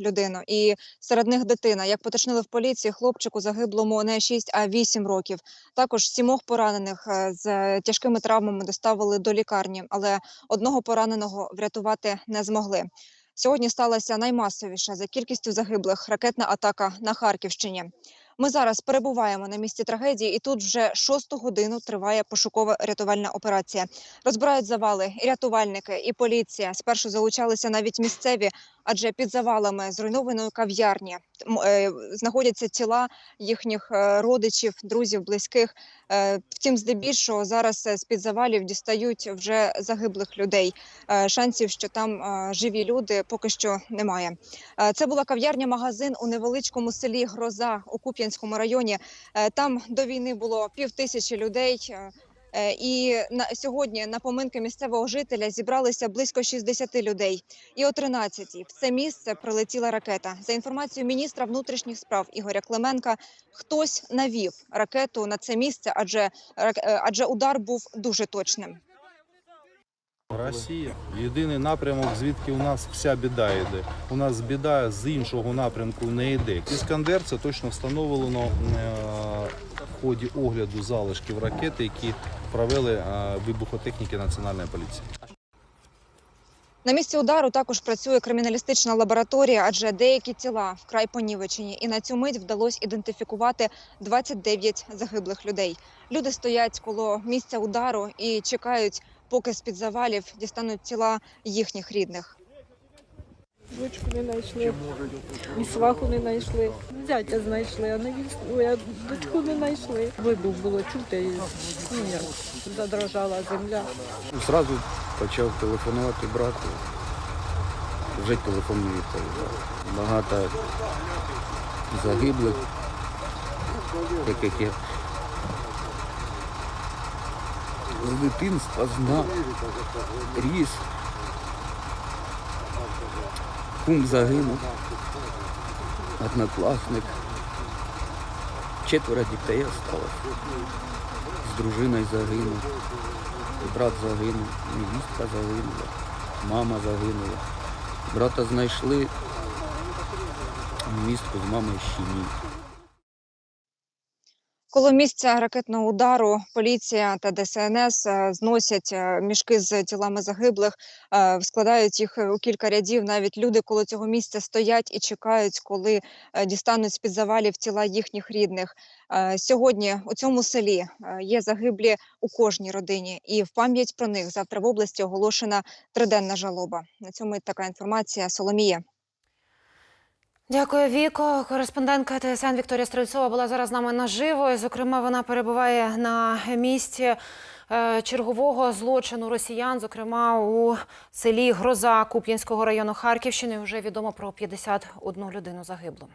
людину, і серед них дитина. Як поточнили в поліції, хлопчику загиблому не 6, а 8 років. Також сімох поранених е, з тяжкими травмами доставили до лікарні, але одного пораненого врятувати не змогли. Сьогодні сталася наймасовіша за кількістю загиблих ракетна атака на Харківщині. Ми зараз перебуваємо на місці трагедії, і тут вже шосту годину триває пошукова рятувальна операція. Розбирають завали і рятувальники, і поліція. Спершу залучалися навіть місцеві, адже під завалами зруйнованої кав'ярні е, знаходяться тіла їхніх е, родичів, друзів, близьких. Е, Втім, здебільшого зараз з під завалів дістають вже загиблих людей. Шансів, що там живі люди, поки що немає. Це була кав'ярня-магазин у невеличкому селі Гроза у Куп'янському районі. Там до війни було пів тисячі людей. Е, І на сьогодні на поминки місцевого жителя зібралися близько 60 людей. І о 13-й в це місце прилетіла ракета. За інформацією міністра внутрішніх справ Ігоря Клименка, хтось навів ракету на це місце, адже е, адже удар був дуже точним. Росія єдиний напрямок, звідки у нас вся біда йде. У нас біда з іншого напрямку не йде. Іскандер це точно встановлено е, ході огляду залишків ракети, які провели вибухотехніки Національної поліції. На місці удару також працює криміналістична лабораторія, адже деякі тіла вкрай понівечені, і на цю мить вдалося ідентифікувати 29 загиблих людей. Люди стоять коло місця удару і чекають, поки з під завалів дістануть тіла їхніх рідних. Дочку не знайшли, і сваху не знайшли. Зятя знайшли, а невістку, а дочку не знайшли. Вибух було чути, і ну, задрожала земля. Зразу почав телефонувати брату. Вже телефон не відповідав. Багато загиблих, яких я з дитинства знав, ріс. Кум загинув, однокласник. Четверо дітей осталось. З дружиною загинув. Брат загинув, невістка загинула, мама загинула. Брата знайшли, невістку з мамою ще ні. Коло місця ракетного удару поліція та ДСНС е, зносять е, мішки з тілами загиблих, е, складають їх у кілька рядів. Навіть люди коло цього місця стоять і чекають, коли дістануть з під завалів тіла їхніх рідних. Сьогодні у цьому селі є загиблі у кожній родині, і в пам'ять про них завтра в області оголошена триденна жалоба. На цьому така інформація. Соломія. Дякую, Віко. Кореспондентка ТСН Вікторія Стрельцова була зараз з нами наживо. Зокрема, вона перебуває на місці е, чергового злочину росіян, зокрема у селі Гроза Куп'янського району Харківщини. Вже відомо про 51 людину загиблу.